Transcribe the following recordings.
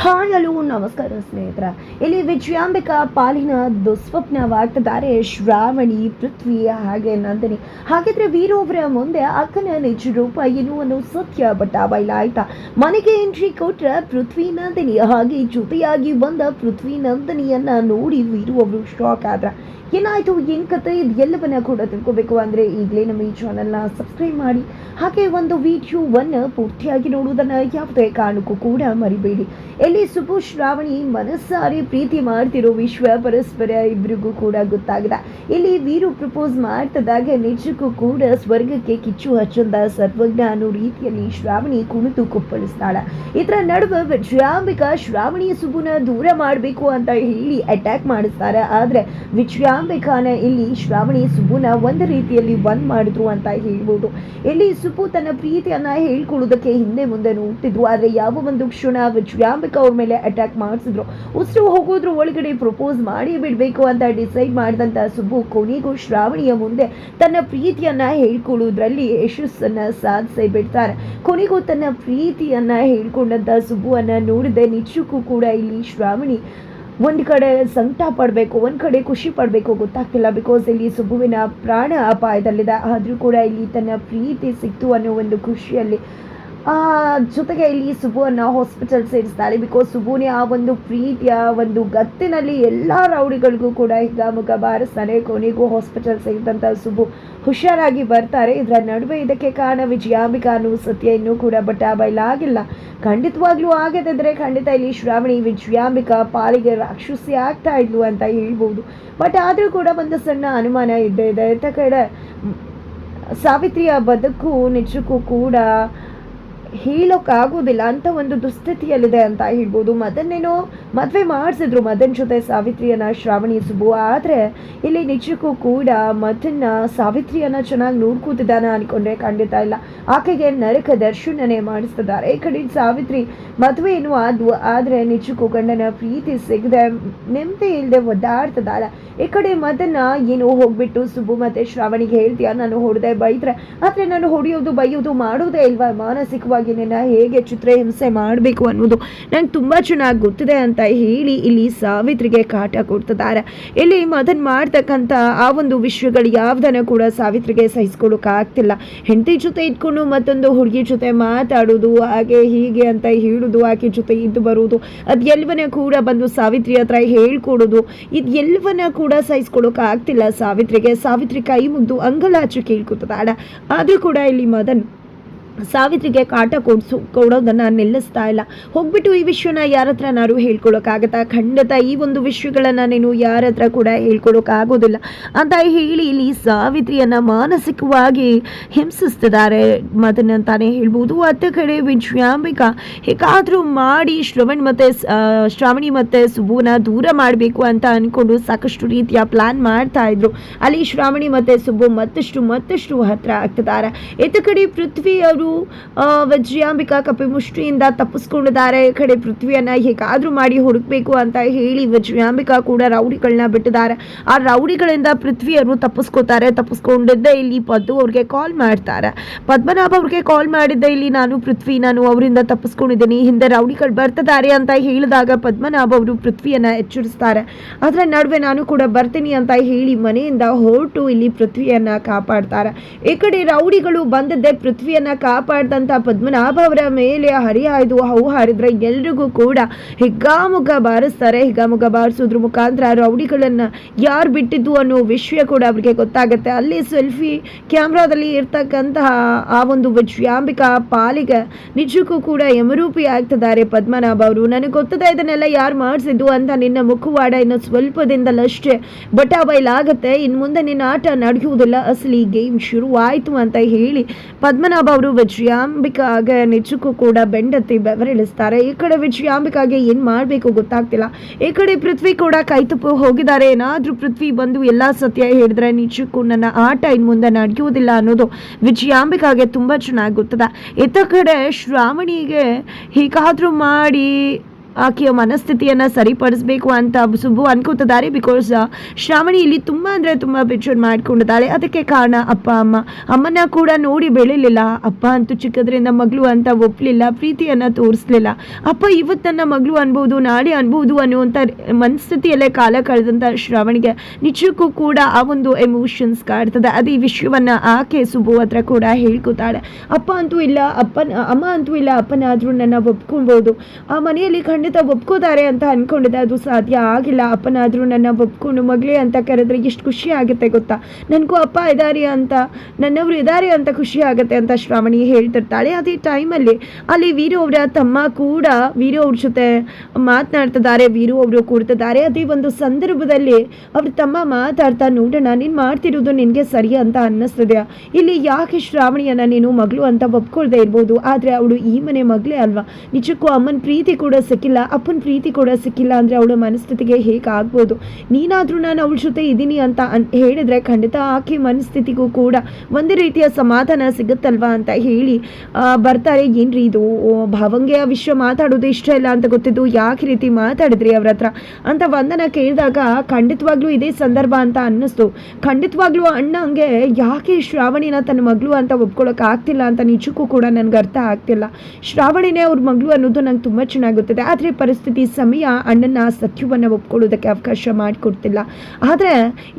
Hi hello ನಮಸ್ಕಾರ ಸ್ನೇಹಿತರ. ಇಲ್ಲಿ ವಿಜಯಾಂಬಿಕಾ ಪಾಲಿನ ದುಸ್ವಪ್ನವಾಗ್ತಿದ್ದಾರೆ ಶ್ರಾವಣಿ, ಪೃಥ್ವಿ ಹಾಗೆ ನಂದಿನಿ. ಹಾಗಿದ್ರೆ ವೀರೋಬ್ರ ಮುಂದೆ ಅಕ್ಕನ ನಿಜ ರೂಪ ಏನು ಅನ್ನೋ ಸತ್ಯ ಬಟ್ಟ ಬಯಲಾಯ್ತಾ ಮನೆಗೆ ಎಂಟ್ರಿ ಕೊಟ್ರ ಪೃಥ್ವಿ ನಂದಿನಿ. ಹಾಗೆ ಜೊತೆಯಾಗಿ ಬಂದ ಪೃಥ್ವಿ ನಂದಿನಿಯನ್ನ ನೋಡಿ ವೀರು ಅವರು ಶಾಕ್ ಆದ್ರ. ಏನಾಯ್ತು? ಏನ್ ಕತೆ? ಇದು ಎಲ್ಲವನ್ನ ಕೂಡ ತಿಳ್ಕೊಬೇಕು ಅಂದ್ರೆ ಈಗಲೇ ನಮ್ಮ ಈ ಚಾನಲ್ನ ಸಬ್ಸ್ಕ್ರೈಬ್ ಮಾಡಿ. ಹಾಗೆ ಒಂದು ವಿಡಿಯೋವನ್ನ ಪೂರ್ತಿಯಾಗಿ ನೋಡುವುದನ್ನ ಯಾವುದೇ ಕಾರಣಕ್ಕೂ ಕೂಡ ಮರಿಬೇಡಿ. ಎಲ್ಲಿ ಸುಭು ಶ್ರಾವಣಿ ಮನಸ್ಸಾರಿ ಪ್ರೀತಿ ಮಾಡ್ತಿರೋ ವಿಶ್ವ ಪರಸ್ಪರ ಇಬ್ಬರಿಗೂ ಕೂಡ ಗೊತ್ತಾಗಿದೆ. ಇಲ್ಲಿ ವೀರು ಪ್ರಪೋಸ್ ಮಾಡ್ತದಾಗ ನಿಜಕ್ಕೂ ಕೂಡ ಸ್ವರ್ಗಕ್ಕೆ ಕಿಚ್ಚು ಹಚ್ಚಂದ ಸರ್ವಜ್ಞ ಅನ್ನೋ ರೀತಿಯಲ್ಲಿ ಶ್ರಾವಣಿ ಕುಣಿತು ಕುಪ್ಪಳಿಸ್ತಾಳ. ಇದರ ನಡುವೆ ವಿಜಯಾಂಬಿಕಾ ಶ್ರಾವಣಿ ಸುಭುನ ದೂರ ಮಾಡಬೇಕು ಅಂತ ಹೇಳಿ ಅಟ್ಯಾಕ್ ಮಾಡಿಸ್ತಾರೆ. ಆದ್ರೆ ವಿಜಯಾಂಬಿಕಾನ ಇಲ್ಲಿ ಶ್ರಾವಣಿ ಸುಬ್ಬುನ ಒಂದು ರೀತಿಯಲ್ಲಿ ಬಂದ್ ಮಾಡಿದ್ರು ಅಂತ ಹೇಳ್ಬೋದು. ಇಲ್ಲಿ ಸುಬ್ಬು ತನ್ನ ಪ್ರೀತಿಯನ್ನ ಹೇಳ್ಕೊಳ್ಳೋದಕ್ಕೆ ಹಿಂದೆ ಮುಂದೆ ನೋಡ್ತಿದ್ರು. ಆದ್ರೆ ಯಾವ ಒಂದು ಕ್ಷಣ ವಿಜಯಾಂಬಿಕಾ ಅವ್ರ ಮೇಲೆ ಅಟ್ಯಾಕ್ ಮಾಡಿಸಿದ್ರು. ಉಸಿರು ಹೋಗೋದ್ರ, ಒಳಗಡೆ ಪ್ರಪೋಸ್ ಮಾಡಿ ಬಿಡಬೇಕು ಅಂತ ಡಿಸೈಡ್ ಮಾಡಿದಂತ ಸುಬ್ಬು ಕೊನೆಗೂ ಶ್ರಾವಣಿಯ ಮುಂದೆ ತನ್ನ ಪ್ರೀತಿಯನ್ನ ಹೇಳ್ಕೊಳ್ಳೋದ್ರಲ್ಲಿ ಯಶಸ್ಸನ್ನ ಸಾಧಿಸಿ ಬಿಡ್ತಾರೆ. ಕೊನೆಗೂ ತನ್ನ ಪ್ರೀತಿಯನ್ನ ಹೇಳ್ಕೊಂಡಂತ ಸುಬ್ಬುವನ್ನ ನೋಡಿದೆ ನಿಜಕ್ಕೂ ಕೂಡ ಇಲ್ಲಿ ಶ್ರಾವಣಿ ಒಂದು ಕಡೆ ಸಂಕಟ ಪಡಬೇಕು, ಒಂದು ಕಡೆ ಖುಷಿ ಪಡಬೇಕು ಗೊತ್ತಾಗ್ತಿಲ್ಲ ಬಿಕಾಸ್ ಇಲ್ಲಿ ಸುಬ್ಬುವಿನ ಪ್ರಾಣ ಅಪಾಯದಲ್ಲಿದೆ. ಆದರೂ ಕೂಡ ಇಲ್ಲಿ ತನ್ನ ಪ್ರೀತಿ ಸಿಕ್ತು ಅನ್ನೋ ಒಂದು ಖುಷಿಯಲ್ಲಿ ಜೊತೆಗೆ ಇಲ್ಲಿ ಸುಬ್ಬುವನ್ನು ಹಾಸ್ಪಿಟಲ್ ಸೇರಿಸ್ತಾರೆ. ಬಿಕಾಸ್ ಸುಬ್ಬುನೇ ಆ ಒಂದು ಪ್ರೀತಿಯ, ಒಂದು ಗತ್ತಿನಲ್ಲಿ ಎಲ್ಲ ರೌಡಿಗಳಿಗೂ ಕೂಡ ಹಿಗ್ಗಾಮುಗ ಬಾರಿಸ್ತಾನೆ. ಕೊನೆಗೂ ಹಾಸ್ಪಿಟಲ್ ಸೇರಿದಂಥ ಸುಬ್ಬು ಹುಷಾರಾಗಿ ಬರ್ತಾರೆ. ಇದರ ನಡುವೆ ಇದಕ್ಕೆ ಕಾರಣ ವಿಜಯಾಂಬಿಕಾ ಅನ್ನೋ ಸತ್ಯ ಇನ್ನೂ ಕೂಡ ಬಟ್ಟ ಬಯಲಾಗಿಲ್ಲ ಖಂಡಿತವಾಗ್ಲೂ ಆಗದಿದ್ದರೆ ಖಂಡಿತ ಇಲ್ಲಿ ಶ್ರಾವಣಿ ವಿಜಯಾಂಬಿಕಾ ಪಾಲಿಗೆ ರಾಕ್ಷಸಿ ಆಗ್ತಾ ಇದ್ಲು ಅಂತ ಹೇಳ್ಬೋದು. ಬಟ್ ಆದರೂ ಕೂಡ ಒಂದು ಸಣ್ಣ ಅನುಮಾನ ಇದ್ದೇ ಇದೆ ಕಡೆ ಸಾವಿತ್ರಿಯ ಬದುಕು ನಿಜಕ್ಕೂ ಕೂಡ ಹೇಳೋಕ್ಕಾಗೋದಿಲ್ಲ ಅಂತ ಒಂದು ದುಸ್ಥಿತಿಯಲ್ಲಿದೆ ಅಂತ ಹೇಳ್ಬೋದು. ಮದನ್ನೇನೋ ಮದುವೆ ಮಾಡಿಸಿದ್ರು ಮದನ್ ಜೊತೆ ಸಾವಿತ್ರಿಯನ್ನ, ಶ್ರಾವಣಿ, ಸುಬ್ಬು. ಆದರೆ ಇಲ್ಲಿ ನಿಜಕ್ಕೂ ಕೂಡ ಮದನ್ನ, ಸಾವಿತ್ರಿಯನ್ನ ಚೆನ್ನಾಗಿ ನೋಡ್ಕೋತಿದ್ದಾನ ಅನ್ಕೊಂಡ್ರೆ ಖಂಡಿತ ಇಲ್ಲ. ಆಕೆಗೆ ನರಕ ದರ್ಶನನೇ ಮಾಡಿಸ್ತಿದ್ದಾರೆ. ಈ ಕಡೆ ಸಾವಿತ್ರಿ ಮದುವೆ ಏನು ಆದ್ವು. ಆದರೆ ನಿಜಕ್ಕೂ ಗಂಡನ ಪ್ರೀತಿ ಸಿಗದೆ ನೆಮ್ಮದಿ ಇಲ್ಲದೆ ಒದ್ದಾಡ್ತಿದ್ದಾಳೆ. ಈ ಕಡೆ ಮದನ್ನ ಏನು ಹೋಗ್ಬಿಟ್ಟು ಸುಬ್ಬು ಮತ್ತೆ ಶ್ರಾವಣಿಗೆ ಹೇಳ್ತೀಯ? ನಾನು ಹೊಡೆದೆ ಬೈದ್ರೆ. ಆದರೆ ನಾನು ಹೊಡೆಯೋದು, ಬೈಯೋದು ಮಾಡೋದೇ ಇಲ್ವಾ? ಮಾನಸಿಕವಾಗಿ ನಿನ್ನ ಹೇಗೆ ಚಿತ್ರಹಿಂಸೆ ಮಾಡಬೇಕು ಅನ್ನೋದು ನಂಗೆ ತುಂಬ ಚೆನ್ನಾಗಿ ಗೊತ್ತಿದೆ ಅಂತ ಹೇಳಿ ಇಲ್ಲಿ ಸಾವಿತ್ರಿಗೆ ಕಾಟ ಕೊಡ್ತಿದ್ದಾರೆ. ಇಲ್ಲಿ ಮದನ್ ಮಾಡ್ತಕ್ಕಂಥ ಆ ಒಂದು ವಿಷಯಗಳು ಯಾವ್ದನ್ನ ಕೂಡ ಸಾವಿತ್ರಿಗೆ ಸಹಿಸ್ಕೊಳಕ್ಕೆ ಆಗ್ತಿಲ್ಲ. ಹೆಂಡತಿ ಜೊತೆ ಇಟ್ಕೊಂಡು ಮತ್ತೊಂದು ಹುಡುಗಿ ಜೊತೆ ಮಾತಾಡೋದು, ಹಾಗೆ ಹೀಗೆ ಅಂತ ಹೇಳೋದು, ಆಕೆ ಜೊತೆ ಇದ್ದು ಬರುವುದು ಅದು ಕೂಡ ಬಂದು ಸಾವಿತ್ರಿ ಹತ್ರ ಹೇಳ್ಕೊಡೋದು, ಇದು ಎಲ್ಲವನ್ನ ಕೂಡ ಸಹಿಸ್ಕೊಳಕ್ಕೆ ಆಗ್ತಿಲ್ಲ ಸಾವಿತ್ರಿಗೆ. ಸಾವಿತ್ರಿ ಕೈ ಮುಗ್ದು ಅಂಗಲಾಚು ಕೇಳ್ಕೊತದಾಡ ಆದರೂ ಕೂಡ ಇಲ್ಲಿ ಮದನ್ ಸಾವಿತ್ರಿಗೆ ಕಾಟ ಕೊಡ್ಸು ಕೊಡೋದನ್ನು ನಿಲ್ಲಿಸ್ತಾ ಇಲ್ಲ. ಹೋಗ್ಬಿಟ್ಟು ಈ ವಿಷಯನ ಯಾರ ಹತ್ರ ನಾನು ಹೇಳ್ಕೊಳಕ್ಕಾಗತ್ತಾ? ಖಂಡಿತ ಈ ಒಂದು ವಿಷಯಗಳನ್ನು ನೀನು ಯಾರ ಹತ್ರ ಕೂಡ ಹೇಳ್ಕೊಳೋಕ್ಕಾಗೋದಿಲ್ಲ. ಅಂತ ಹೇಳಿ ಇಲ್ಲಿ ಸಾವಿತ್ರಿಯನ್ನು ಮಾನಸಿಕವಾಗಿ ಹಿಂಸಿಸ್ತಿದ್ದಾರೆ. ಮತ್ತನ್ನು ಅಂತಾನೆ ಹೇಳ್ಬೋದು. ಅತ್ತ ಕಡೆ ವಿಜಯಾಂಬಿಕಾ ಹೇಗಾದರೂ ಮಾಡಿ ಶ್ರವಣ್ ಮತ್ತು ಶ್ರಾವಣಿ ಮತ್ತೆ ಸುಬ್ಬುನ ದೂರ ಮಾಡಬೇಕು ಅಂತ ಅಂದ್ಕೊಂಡು ಸಾಕಷ್ಟು ರೀತಿಯ ಪ್ಲಾನ್ ಮಾಡ್ತಾ ಇದ್ರು. ಅಲ್ಲಿ ಶ್ರಾವಣಿ ಮತ್ತೆ ಸುಬ್ಬು ಮತ್ತಷ್ಟು ಮತ್ತಷ್ಟು ಹತ್ರ ಆಗ್ತಿದ್ದಾರೆ. ಎತ್ತ ಕಡೆ ಪೃಥ್ವಿ ಅವರು ವಿಜಯಾಂಬಿಕಾ ಕಪಿಮುಷ್ಟಿಯಿಂದ ತಪ್ಪಿಸ್ಕೊಂಡಿದ್ದಾರೆ. ಕಡೆ ಪೃಥ್ವಿಯನ್ನ ಹೇಗಾದ್ರೂ ಮಾಡಿ ಹುಡುಕಬೇಕು ಅಂತ ಹೇಳಿ ವಿಜಯಾಂಬಿಕಾ ಕೂಡ ರೌಡಿಗಳನ್ನ ಬಿಟ್ಟಿದ್ದಾರೆ. ಆ ರೌಡಿಗಳಿಂದ ಪೃಥ್ವಿ ಅವರು ತಪ್ಪಿಸ್ಕೋತಾರೆ. ತಪ್ಪಿಸ್ಕೊಂಡಿದ್ದೆ ಇಲ್ಲಿ ಪದ್ದು ಅವ್ರಿಗೆ ಕಾಲ್ ಮಾಡ್ತಾರೆ. ಪದ್ಮನಾಭ ಅವ್ರಿಗೆ ಕಾಲ್ ಮಾಡಿದ್ದೆ ಇಲ್ಲಿ, ನಾನು ಪೃಥ್ವಿ, ನಾನು ಅವರಿಂದ ತಪ್ಪಿಸ್ಕೊಂಡಿದ್ದೀನಿ. ಹಿಂದೆ ರೌಡಿಗಳು ಬರ್ತಿದ್ದಾರೆ ಅಂತ ಹೇಳಿದಾಗ ಪದ್ಮನಾಭ ಅವರು ಪೃಥ್ವಿಯನ್ನ ಎಚ್ಚರಿಸ್ತಾರೆ. ಅದರ ನಡುವೆ ನಾನು ಕೂಡ ಬರ್ತೀನಿ ಅಂತ ಹೇಳಿ ಮನೆಯಿಂದ ಹೊರಟು ಇಲ್ಲಿ ಪೃಥ್ವಿಯನ್ನ ಕಾಪಾಡ್ತಾರೆ. ಈ ಕಡೆ ರೌಡಿಗಳು ಬಂದದ್ದೇ ಪೃಥ್ವಿಯನ್ನ ಕಾಪಾಡ್ದಂತ ಪದ್ಮನಾಭ ಅವರ ಮೇಲೆ ಹರಿಹಾಯ್ದು ಹೌ ಹಾರಿದ್ರೆ ಎಲ್ರಿಗೂ ಕೂಡ ಹಿಗ್ಗಾಮುಗ ಬಾರಿಸ್ತಾರೆ. ಹಿಗ್ಗಾಮುಖ ಬಾರಿಸೋದ್ರ ಮುಖಾಂತರ ರೌಡಿಗಳನ್ನು ಯಾರು ಬಿಟ್ಟಿದ್ದು ಅನ್ನೋ ವಿಷಯ ಕೂಡ ಅವ್ರಿಗೆ ಗೊತ್ತಾಗುತ್ತೆ. ಅಲ್ಲಿ ಸೆಲ್ಫಿ ಕ್ಯಾಮ್ರಾದಲ್ಲಿ ಇರ್ತಕ್ಕಂತಹ ಆ ಒಂದು ವಿಜಯಾಂಬಿಕಾ ಪಾಲಿಗ ನಿಜಕ್ಕೂ ಕೂಡ ಯಮರೂಪಿ ಆಗ್ತಿದ್ದಾರೆ ಪದ್ಮನಾಭ ಅವರು. ನನಗೆ ಗೊತ್ತದೆ ಇದನ್ನೆಲ್ಲ ಯಾರು ಮಾಡಿಸಿದ್ದು ಅಂತ ನಿನ್ನ ಮುಖವಾಡ ಇನ್ನು ಸ್ವಲ್ಪದಿಂದಲಷ್ಟೇ ಬಟ ಬೈಲಾಗುತ್ತೆ ಇನ್ನು ಮುಂದೆ ನಿನ್ನ ಆಟ ನಡೆಯುವುದಿಲ್ಲ. ಅಸಲಿ ಗೇಮ್ ಶುರುವಾಯಿತು ಅಂತ ಹೇಳಿ ಪದ್ಮನಾಭ ಅವರು ವಿಜಯಾಂಬಿಕಾಗೆ ನಿಜಕ್ಕೂ ಕೂಡ ಬೆಂಡತ್ತಿ ಬೆವರಿಳಿಸ್ತಾರೆ. ಈ ಕಡೆ ವಿಜಯಾಂಬಿಕಾಗೆ ಏನು ಮಾಡಬೇಕು ಗೊತ್ತಾಗ್ತಿಲ್ಲ. ಈ ಕಡೆ ಪೃಥ್ವಿ ಕೂಡ ಕೈ ತುಪ್ಪು ಹೋಗಿದ್ದಾರೆ. ಏನಾದರೂ ಪೃಥ್ವಿ ಬಂದು ಎಲ್ಲ ಸತ್ಯ ಹೇಳಿದ್ರೆ ನಿಜಕ್ಕೂ ನನ್ನ ಆಟ ಇನ್ನು ಮುಂದೆ ನಡೆಯುವುದಿಲ್ಲ ಅನ್ನೋದು ವಿಜಯಾಂಬಿಕಾಗೆ ತುಂಬ ಚೆನ್ನಾಗಿ ಗೊತ್ತದ. ಇತ್ತ ಕಡೆ ಶ್ರಾವಣಿಗೆ ಹೀಗಾದರೂ ಮಾಡಿ ಆಕೆಯ ಮನಸ್ಥಿತಿಯನ್ನು ಸರಿಪಡಿಸಬೇಕು ಅಂತ ಸುಬ್ಬು ಅನ್ಕೋತಿದ್ದಾರೆ ಬಿಕಾಸ್ ಶ್ರಾವಣಿ ಇಲ್ಲಿ ತುಂಬ ಅಂದರೆ ತುಂಬ ಪಿಕ್ಚರ್ ಮಾಡ್ಕೊಂಡಿದ್ದಾಳೆ. ಅದಕ್ಕೆ ಕಾರಣ ಅಪ್ಪ, ಅಮ್ಮ. ಅಮ್ಮನ ಕೂಡ ನೋಡಿ ಬೆಳಿಲಿಲ್ಲ. ಅಪ್ಪ ಅಂತೂ ಚಿಕ್ಕದ್ರಿಂದ ಮಗಳು ಅಂತ ಒಪ್ಪಲಿಲ್ಲ ಪ್ರೀತಿಯನ್ನು ತೋರಿಸ್ಲಿಲ್ಲ. ಅಪ್ಪ ಇವತ್ತು ನನ್ನ ಮಗಳು ಅನ್ಬೋದು, ನಾಳೆ ಅನ್ಬೋದು ಅನ್ನುವಂಥ ಮನಸ್ಥಿತಿಯಲ್ಲೇ ಕಾಲ ಕಳೆದಂಥ ಶ್ರಾವಣಿಗೆ ನಿಜಕ್ಕೂ ಕೂಡ ಆ ಒಂದು ಎಮೋಷನ್ಸ್ ಕಾಡ್ತದೆ. ಅದು ಈ ವಿಷಯವನ್ನು ಆಕೆ ಸುಬ್ಬು ಹತ್ರ ಕೂಡ ಹೇಳ್ಕೊತಾಳೆ. ಅಪ್ಪ ಅಂತೂ ಇಲ್ಲ, ಅಪ್ಪನ, ಅಮ್ಮ ಅಂತೂ ಇಲ್ಲ, ಅಪ್ಪನಾದರೂ ನನ್ನ ಒಪ್ಕೊಳ್ಬೋದು. ಆ ಮನೆಯಲ್ಲಿ ಖಂಡಿತ ಒಪ್ಕೋತಾರೆ ಅಂತ ಅನ್ಕೊಂಡಿದ್ದೆ. ಅದು ಸಾಧ್ಯ ಆಗಿಲ್ಲ. ಅಪ್ಪನಾದರೂ ನನ್ನ ಒಪ್ಕೊಂಡು ಮಗಳೇ ಅಂತ ಕರೆದ್ರೆ ಎಷ್ಟು ಖುಷಿ ಆಗುತ್ತೆ ಗೊತ್ತಾ? ನನಗೂ ಅಪ್ಪ ಇದ್ದಾರೆ ಅಂತ, ನನ್ನವರು ಇದ್ದಾರೆ ಅಂತ ಖುಷಿ ಆಗುತ್ತೆ ಅಂತ ಶ್ರಾವಣಿ ಹೇಳ್ತಿರ್ತಾಳೆ. ಅದೇ ಟೈಮಲ್ಲಿ ಅಲ್ಲಿ ವೀರು ಅವರ ತಮ್ಮ ಕೂಡ ವೀರು ಅವ್ರ ಜೊತೆ ಮಾತನಾಡ್ತಿದ್ದಾರೆ. ವೀರು ಅವರು ಕೂಡ್ತಿದ್ದಾರೆ. ಅದೇ ಒಂದು ಸಂದರ್ಭದಲ್ಲಿ ಅವ್ರ ತಮ್ಮ ಮಾತಾಡ್ತಾ ನೋಡೋಣ ನೀನು ಮಾಡ್ತಿರೋದು ನಿನಗೆ ಸರಿ ಅಂತ ಅನ್ನಿಸ್ತದೆ ಇಲ್ಲಿ ಯಾಕೆ ಶ್ರಾವಣಿಯನ್ನ ನೀನು ಮಗಳು ಅಂತ ಒಪ್ಕೊಳ್ದೆ ಇರ್ಬೋದು? ಆದರೆ ಅವಳು ಈ ಮನೆ ಮಗಳೇ ಅಲ್ವಾ? ನಿಜಕ್ಕೂ ಅಮ್ಮನ ಪ್ರೀತಿ ಕೂಡ ಸಿಕ್ಕಿಲ್ಲ. ಅಪ್ಪನ ಪ್ರೀತಿ ಕೂಡ ಸಿಕ್ಕಿಲ್ಲ ಅಂದರೆ ಅವಳ ಮನಸ್ಥಿತಿಗೆ ಹೇಗೆ ಆಗ್ಬೋದು? ನೀನಾದರೂ ನಾನು ಅವಳ ಜೊತೆ ಇದ್ದೀನಿ ಅಂತ ಅನ್, ಹೇಳಿದ್ರೆ ಖಂಡಿತ ಆಕೆ ಮನಸ್ಥಿತಿಗೂ ಕೂಡ ಒಂದೇ ರೀತಿಯ ಸಮಾಧಾನ ಸಿಗುತ್ತಲ್ವಾ ಅಂತ ಹೇಳಿ ಬರ್ತಾರೆ. ಏನ್ರಿ ಇದು? ಭಾವಂಗೆ ಆ ವಿಷಯ ಮಾತಾಡೋದು ಇಷ್ಟ ಇಲ್ಲ ಅಂತ ಗೊತ್ತಿದ್ದು ಯಾಕೆ ರೀತಿ ಮಾತಾಡಿದ್ರಿ ಅವ್ರ ಹತ್ರ? ಅಂತ ವಂದನ ಕೇಳಿದಾಗ ಖಂಡಿತವಾಗ್ಲೂ ಇದೇ ಸಂದರ್ಭ ಅಂತ ಅನ್ನಿಸ್ತು. ಖಂಡಿತವಾಗ್ಲೂ ಅಣ್ಣಂಗೆ ಯಾಕೆ ಶ್ರಾವಣಿನ ತನ್ನ ಮಗಳು ಅಂತ ಒಪ್ಕೊಳಕ್ ಆಗ್ತಿಲ್ಲ ಅಂತ ನಿಜಕ್ಕೂ ಕೂಡ ನನಗೆ ಅರ್ಥ ಆಗ್ತಿಲ್ಲ. ಶ್ರಾವಣಿನೇ ಅವ್ರ ಮಗಳು ಅನ್ನೋದು ನಂಗೆ ತುಂಬ ಚೆನ್ನಾಗುತ್ತದೆ ಗೊತ್ತಿದೆ. ಆದರೆ ಪರಿಸ್ಥಿತಿ ಸಮಯ ಅಣ್ಣನ ಸತ್ಯವನ್ನು ಒಪ್ಕೊಳ್ಳೋದಕ್ಕೆ ಅವಕಾಶ ಮಾಡಿಕೊಡ್ತಿಲ್ಲ. ಆದರೆ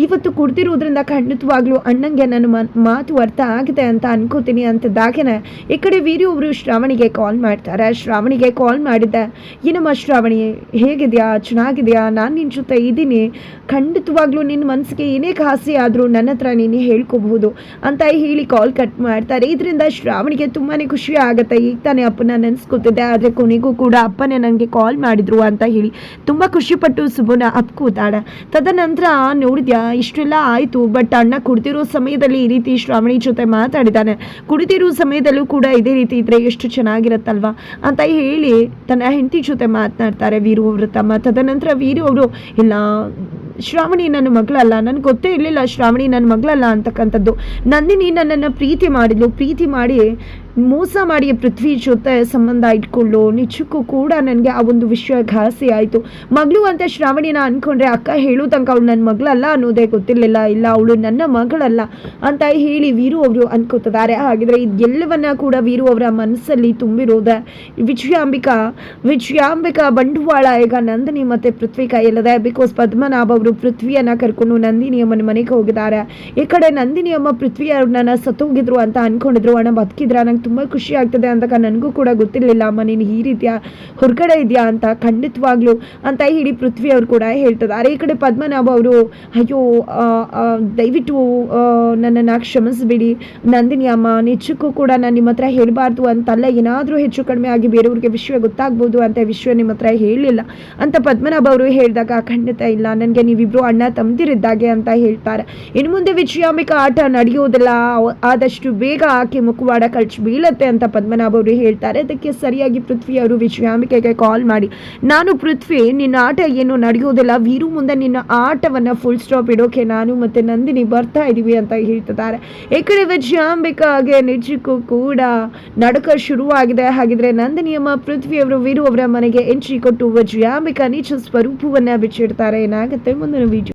ಇವತ್ತು ಕುಡ್ದಿರೋದ್ರಿಂದ ಖಂಡಿತವಾಗ್ಲೂ ಅಣ್ಣಂಗೆ ನನ್ನ ಮಾತು ಅರ್ಥ ಆಗಿದೆ ಅಂತ ಅನ್ಕೋತೀನಿ ಅಂತದಾಗೇನೆ ಈ ಕಡೆ ವೀರು ಒಬ್ರು ಶ್ರಾವಣಿಗೆ ಕಾಲ್ ಮಾಡ್ತಾರೆ. ಶ್ರಾವಣಿಗೆ ಕಾಲ್ ಮಾಡಿದ್ದೆ, ಏನಮ್ಮ ಶ್ರಾವಣಿ, ಹೇಗಿದೆಯಾ? ಚೆನ್ನಾಗಿದೆಯಾ? ನಾನು ನಿನ್ನ ಜೊತೆ ಇದ್ದೀನಿ. ಖಂಡಿತವಾಗ್ಲೂ ನಿನ್ನ ಮನಸ್ಸಿಗೆ ಏನೇ ಖಾಸಿ ಆದರೂ ನನ್ನ ಹತ್ರ ನೀನು ಹೇಳ್ಕೋಬಹುದು ಅಂತ ಹೇಳಿ ಕಾಲ್ ಕಟ್ ಮಾಡ್ತಾರೆ. ಇದರಿಂದ ಶ್ರಾವಣಿಗೆ ತುಂಬಾ ಖುಷಿ ಆಗುತ್ತೆ. ಈಗ ತಾನೇ ಅಪ್ಪನ ನೆನೆಸ್ಕೊತಿದ್ದೆ. ಆದರೆ ಕೊನೆಗೂ ಕೂಡ ಅಪ್ಪನೇ ನನಗೆ ಕಾಲ್ ಮಾಡಿದ್ರು ಅಂತ ಹೇಳಿ. ತುಂಬ ಖುಷಿಪಟ್ಟು ಸುಬ್ಬನ ಅಪ್ಕೋತಾಳೆ ತದನಂತರ ನೋಡಿದ್ಯಾ, ಇಷ್ಟೆಲ್ಲ ಆಯಿತು ಬಟ್ ಅಣ್ಣ ಕುಡ್ತಿರೋ ಸಮಯದಲ್ಲಿ ಈ ರೀತಿ ಶ್ರಾವಣಿ ಜೊತೆ ಮಾತಾಡಿದ್ದಾನೆ ಕುಡಿತಿರೋ ಸಮಯದಲ್ಲೂ ಕೂಡ ಇದೇ ರೀತಿ ಇದ್ರೆ ಎಷ್ಟು ಚೆನ್ನಾಗಿರತ್ತಲ್ವಾ? ಅಂತ ಹೇಳಿ ತನ್ನ ಹೆಂಡತಿ ಜೊತೆ ಮಾತನಾಡ್ತಾರೆ ವೀರು ಅವರು ತಮ್ಮ. ತದನಂತರ ವೀರು ಅವರು, ಇಲ್ಲ, ಶ್ರಾವಣಿ ನನ್ನ ಮಗಳಲ್ಲ, ನನಗೆ ಗೊತ್ತೇ ಇರಲಿಲ್ಲ ಶ್ರಾವಣಿ ನನ್ನ ಮಗಳಲ್ಲ ಅಂತಕ್ಕಂಥದ್ದು. ನಂದಿನಿ ನನ್ನನ್ನು ಪ್ರೀತಿ ಮಾಡಿದ್ಲು. ಪ್ರೀತಿ ಮಾಡಿ ಮೋಸ ಮಾಡಿ ಪೃಥ್ವಿ ಜೊತೆ ಸಂಬಂಧ ಇಟ್ಕೊಂಡು ನಿಜಕ್ಕೂ ಕೂಡ ನನಗೆ ಆ ಒಂದು ವಿಷಯ ಘಾಸಿ ಆಯಿತು. ಮಗಳು ಅಂತ ಶ್ರಾವಣಿನ ಅಂದ್ಕೊಂಡ್ರೆ ಅಕ್ಕ ಹೇಳೋ ತನಕ ಅವಳು ನನ್ನ ಮಗಳಲ್ಲ ಅನ್ನೋದೇ ಗೊತ್ತಿರಲಿಲ್ಲ. ಇಲ್ಲ, ಅವಳು ನನ್ನ ಮಗಳಲ್ಲ ಅಂತ ಹೇಳಿ ವೀರು ಅವರು ಅನ್ಕೋತಿದ್ದಾರೆ. ಹಾಗಿದ್ರೆ ಇದೆಲ್ಲವನ್ನ ಕೂಡ ವೀರು ಅವರ ಮನಸ್ಸಲ್ಲಿ ತುಂಬಿರೋದೆ ವಿಜಯಾಂಬಿಕಾ ವಿಜಯಾಂಬಿಕಾ ಬಂಡವಾಳ. ಈಗ ನಂದಿನಿ ಮತ್ತೆ ಪೃಥ್ವಿ ಕೈಯಲ್ಲದೆ ಬಿಕಾಸ್ ಪದ್ಮನಾಭ ಅವರು ಪೃಥ್ವಿಯನ್ನ ಕರ್ಕೊಂಡು ನಂದಿನಿ ಅಮ್ಮನ ಮನೆಗೆ ಹೋಗಿದ್ದಾರೆ. ಈ ಕಡೆ ನಂದಿನಿ ಅಮ್ಮ ಪೃಥ್ವಿ ಅವ್ರನ್ನ ಸತ್ತೋಗಿದ್ರು ಅಂತ ಅನ್ಕೊಂಡಿದ್ರು. ಅಣ್ಣ ಬದುಕಿದ್ರ ನಂಗೆ ತುಂಬಾ ಖುಷಿ ಆಗ್ತದೆ ಅಂತ ನನಗೂ ಕೂಡ ಗೊತ್ತಿರಲಿಲ್ಲ, ಅಮ್ಮ, ನೀನು ಈ ರೀತಿಯ ಹೊರಗಡೆ ಇದೆಯಾ ಅಂತ, ಖಂಡಿತವಾಗ್ಲು ಅಂತ ಹೇಳಿ ಪೃಥ್ವಿ ಅವರು ಕೂಡ ಹೇಳ್ತಿದ್ದಾರೆ ಈ ಕಡೆ ಪದ್ಮನಾಭ ಅವರು, ಅಯ್ಯೋ ದಯವಿಟ್ಟು ನನ್ನನ್ನು ಕ್ಷಮಿಸ್ಬಿಡಿ. ನಂದಿನಿ ಅಮ್ಮ ನಿಜಕ್ಕೂ ಕೂಡ ನಾನು ನಿಮ್ಮ ಹತ್ರ ಹೇಳಬಾರ್ದು ಅಂತಲ್ಲ, ಏನಾದರೂ ಹೆಚ್ಚು ಕಡಿಮೆ ಆಗಿ ಬೇರೆಯವ್ರಿಗೆ ವಿಷಯ ಗೊತ್ತಾಗ್ಬೋದು ಅಂತ ವಿಷಯ ನಿಮ್ಮ ಹತ್ರ ಹೇಳಲಿಲ್ಲ ಅಂತ ಪದ್ಮನಾಭ ಅವರು ಹೇಳಿದಾಗ, ಖಂಡಿತ ಇಲ್ಲ, ನನಗೆ ನೀವಿಬ್ರು ಅಣ್ಣ ತಮ್ಮದಿರಿದ್ದಾಗೆ ಅಂತ ಹೇಳ್ತಾರೆ. ಇನ್ನು ಮುಂದೆ ವಿಜಯಾಂಬಿಕಾ ಆಟ ನಡೆಯೋದಿಲ್ಲ ಆದಷ್ಟು ಬೇಗ ಆಕೆ ಮುಖವಾಡ ಕಳ್ಚಿ ಬೀಳತ್ತೆ ಅಂತ ಪದ್ಮನಾಭ ಅವರು ಹೇಳ್ತಾರೆ. ಅದಕ್ಕೆ ಸರಿಯಾಗಿ ಪೃಥ್ವಿ ಅವರು ವಿಜಯಾಂಬಿಕೆಗೆ ಕಾಲ್ ಮಾಡಿ, ನಾನು ಪೃಥ್ವಿ, ನಿನ್ನ ಆಟ ಏನು ನಡೆಯೋದಿಲ್ಲ ವೀರು ಮುಂದೆ ನಿನ್ನ ಆಟವನ್ನು ಫುಲ್ ಸ್ಟಾಪ್ ಇಡೋಕೆ ನಾನು ಮತ್ತೆ ನಂದಿನಿ ಬರ್ತಾ ಇದ್ದೀವಿ ಅಂತ ಹೇಳ್ತಿದ್ದಾರೆ. ಈ ಕಡೆ ನಿಜಕ್ಕೂ ಕೂಡ ನಡಕ ಶುರುವಾಗಿದೆ. ಹಾಗಿದ್ರೆ ನಂದಿನಿಯಮ್ಮ, ಪೃಥ್ವಿ ಅವರು, ವೀರು ಅವರ ಮನೆಗೆ ಎಂಟ್ರಿ ಕೊಟ್ಟು ವಿಜಯಾಂಬಿಕಾ ನಿಜ ಸ್ವರೂಪವನ್ನ ಬಿಚ್ಚಿಡ್ತಾರೆ. ಏನಾಗುತ್ತೆ ಮುಂದಿನ ವಿಡಿಯೋ